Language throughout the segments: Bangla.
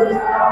জিন্দাবাদ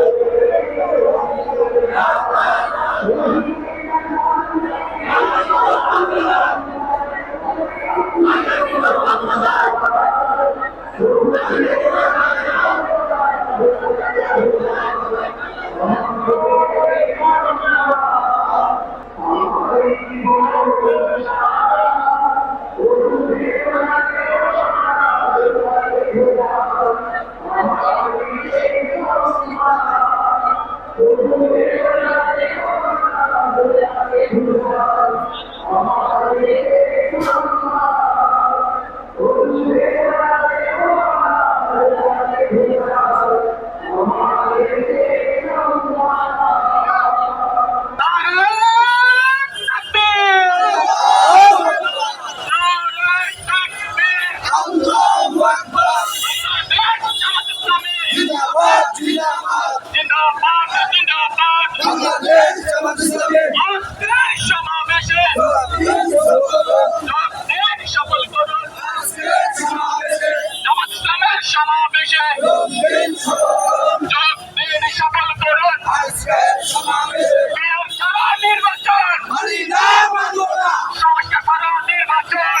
জিন্দাবাদ জিন্দাবাদ জিন্দাবাদ বাংলাদেশ জামাত ইসলামী সমাবেশে সফল করুন জামাত ইসলামের সমাবেশে সফল করুন নির্বাচন সংস্কার নির্বাচন